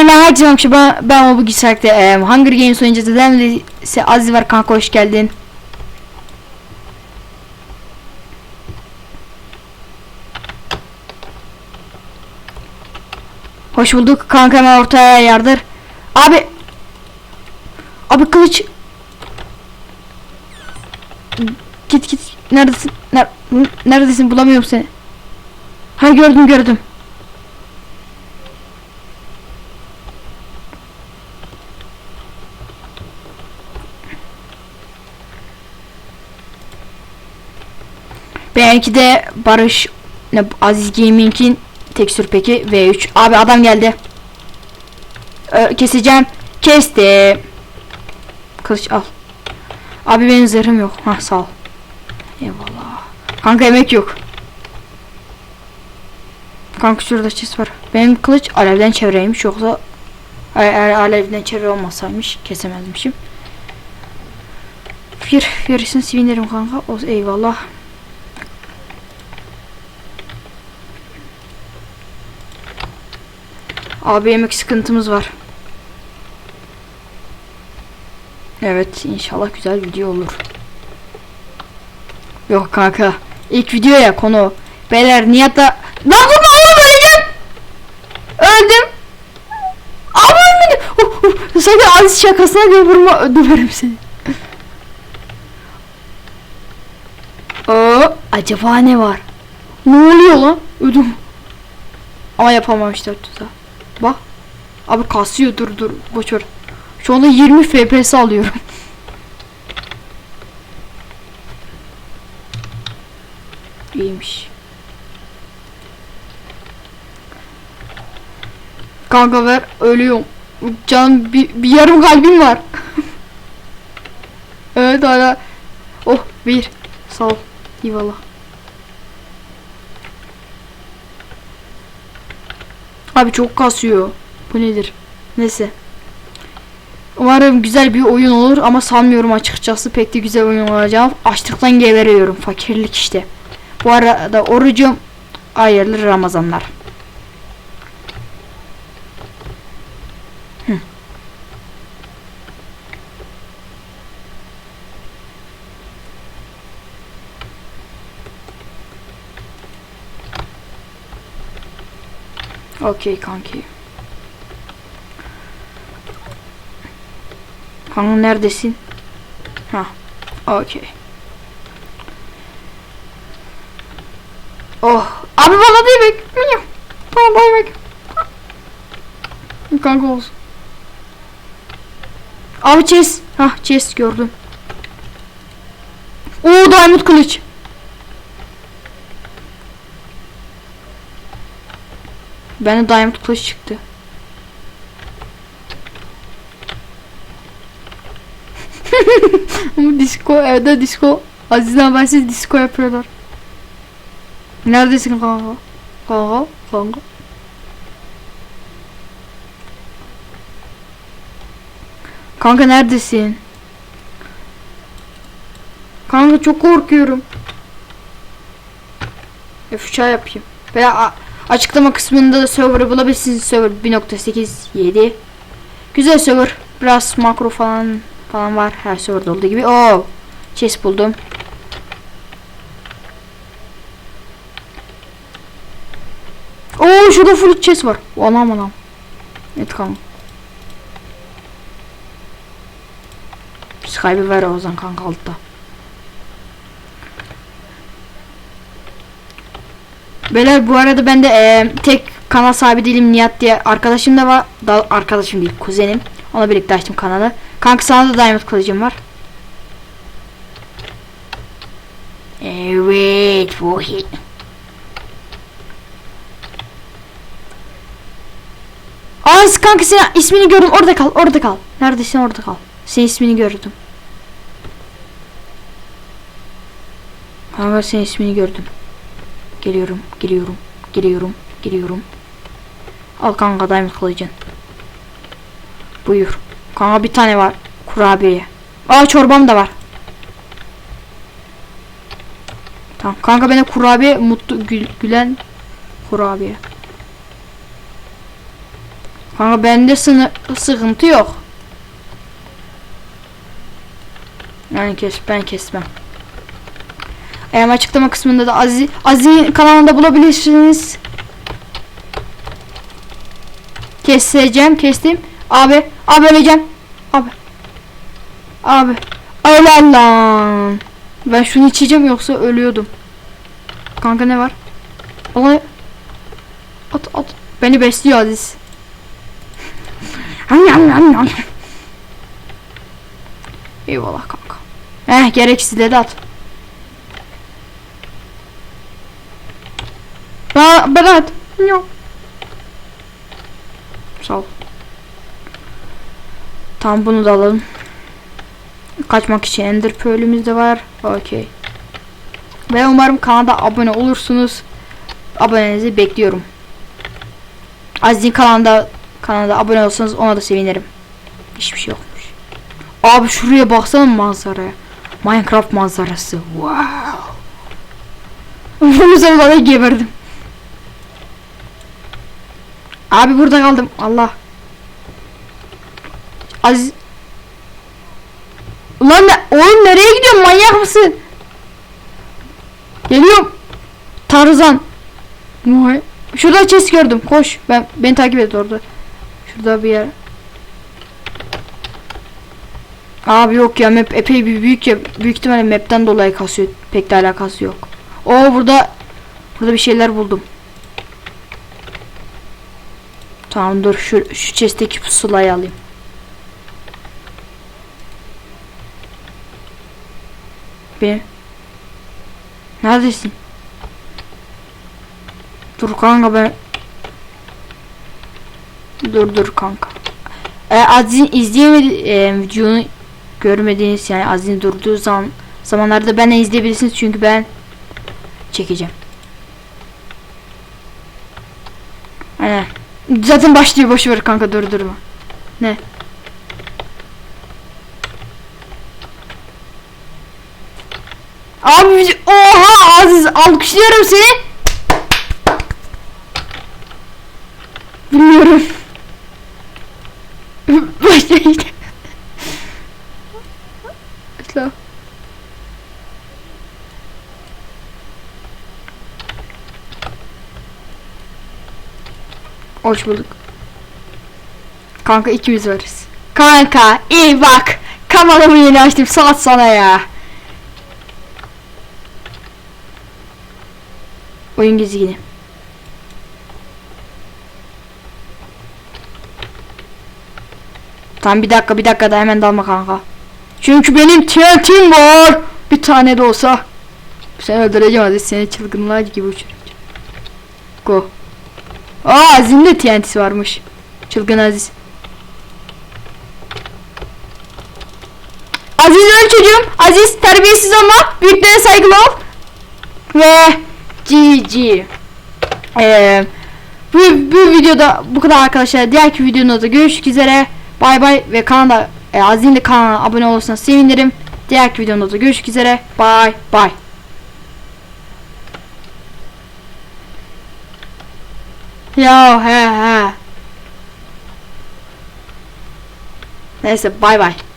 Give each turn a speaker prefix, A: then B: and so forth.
A: Yine herkese akşam ben, ben o bugün sürekli e, Hunger Games oynayacağız. Dedemle Aziz var kanka hoş geldin. Hoş bulduk kanka hemen ortaya yardır. Abi. Abi kılıç. Git git. Neredesin? Ner neredesin? Bulamıyorum seni. Ha gördüm gördüm. Belki de Barış ne Aziz Gaming'in tekstür peki V3. Abi adam geldi. Ö, keseceğim. Kesti. Kılıç al. Abi benim zırhım yok. Ha sağ ol. Eyvallah. Kanka emek yok. Kanka şurada çiz var. Benim kılıç alevden çevreymiş yoksa eğer alevden çevre olmasaymış kesemezmişim. Bir yarısını sevinirim kanka. O eyvallah. Abi yemek sıkıntımız var. Evet inşallah güzel video olur. Yok kanka. İlk video ya konu. Beyler Nihat'ta... Lan vurma oğlum öleceğim. Öldüm. Ama ölmedim. Uh, uh, sakın Aziz şakasına göre vurma döverim seni. Oo, acaba ne var? Ne oluyor lan? Ödüm. Ama yapamam işte tuza. Bak. Abi kasıyor dur dur boşver. Şu anda 20 FPS alıyorum. İyiymiş. Kanka ver ölüyorum. Can bir, bir yarım kalbim var. evet hala. Oh bir. Sağ ol. Eyvallah. Abi çok kasıyor. Bu nedir? Neyse. Umarım güzel bir oyun olur ama sanmıyorum açıkçası pek de güzel oyun olacağım. Açlıktan geberiyorum. Fakirlik işte. Bu arada orucum hayırlı Ramazanlar. Hı. Okey kanki. Kanka neredesin? Ha. Okey. Oh. Abi bana. Tamam bana yemek. Kanka olsun. Abi chest. Hah chest gördüm. Oo diamond kılıç. Bende diamond kılıç çıktı. Disco evde disco Aziz'den habersiz disco yapıyorlar. Neredesin kanka? Kanka, kanka. Kanka neredesin? Kanka çok korkuyorum. F3 yapayım. Veya açıklama kısmında da server'ı bulabilirsiniz. Server 1.87. Güzel server. Biraz makro falan falan var. Her serverda olduğu gibi. Oo. Chest buldum. Oo şurada full chest var. Anam anam. Evet kanka. Skype'ı ver o zaman kanka altta. Beyler bu arada ben de e, tek kanal sahibi değilim Nihat diye arkadaşım da var. Da, arkadaşım değil kuzenim. Ona birlikte açtım kanalı. Kanka sana da diamond kılıcım var. Evet bu hit. Aa kanka sen ismini gördüm orada kal orada kal. Neredesin orada kal. Senin ismini gördüm. Kanka senin ismini gördüm. Geliyorum geliyorum geliyorum geliyorum. Al kanka diamond kılıcın. Buyur. Kanka bir tane var. Kurabiye. Aa çorbam da var. Tamam kanka bana kurabiye mutlu gül, gülen kurabiye. Kanka bende sını sıkıntı yok. Yani kes ben kesmem. Eğer açıklama kısmında da Aziz Aziz'in kanalında bulabilirsiniz. Keseceğim, kestim. Abi, abi öleceğim. Abi. Abi. Öyle lan. Ben şunu içeceğim yoksa ölüyordum. Kanka ne var? Olay. At at. Beni besliyor Aziz. Eyvallah kanka. Eh gereksizleri de at. Ben, ben at. Yok. Sağ ol. Tamam bunu da alalım. Kaçmak için Ender Pearl'ümüz de var. Okey. Ve umarım kanala abone olursunuz. Abonenizi bekliyorum. Aziz'in kanalında kanalda abone olsanız ona da sevinirim. Hiçbir şey yokmuş. Abi şuraya baksana manzaraya. Minecraft manzarası. Wow. Bunun üzerine geberdim. Abi burada kaldım. Allah. Aziz. Ulan ne? Oğlum nereye gidiyorsun? Manyak mısın? Geliyorum. Tarzan. Vay. Şurada chest gördüm. Koş. Ben beni takip et orada. Şurada bir yer. Abi yok ya map epey bir büyük ya. Büyük ihtimalle map'ten dolayı kasıyor. Pek de alakası yok. Oo burada burada bir şeyler buldum. Tamam dur şu şu chest'teki pusulayı alayım. Be. Neredesin? Dur kanka ben Dur dur kanka. Ee, Aziz'in izleyemedi e, videonu görmediğiniz yani Aziz'in durduğu zaman zamanlarda ben izleyebilirsiniz çünkü ben çekeceğim. Aynen. Zaten başlıyor boş ver kanka dur durma. Ne? Abi oha Aziz alkışlıyorum seni. Bilmiyorum. Hoş bulduk. Kanka ikimiz varız. Kanka iyi bak. Kameramı yeni açtım saat sana ya. Oyun gezgini. Tamam bir dakika bir dakika da hemen dalma kanka. Çünkü benim TNT'm var. Bir tane de olsa. Seni öldüreceğim hadi seni çılgınlar gibi uçuracağım. Go. Aa Aziz'in de TNT'si varmış. Çılgın Aziz. Aziz öl çocuğum. Aziz terbiyesiz ama büyüklere saygılı ol. Ve GG. Ee, bu, bu videoda bu kadar arkadaşlar. Diğerki videoda da görüşmek üzere. Bay bay ve kanala e, Aziz'in de kanalına abone olursanız sevinirim. Diğerki videoda da görüşmek üzere. Bay bay. Ya he he. Neyse bay bay.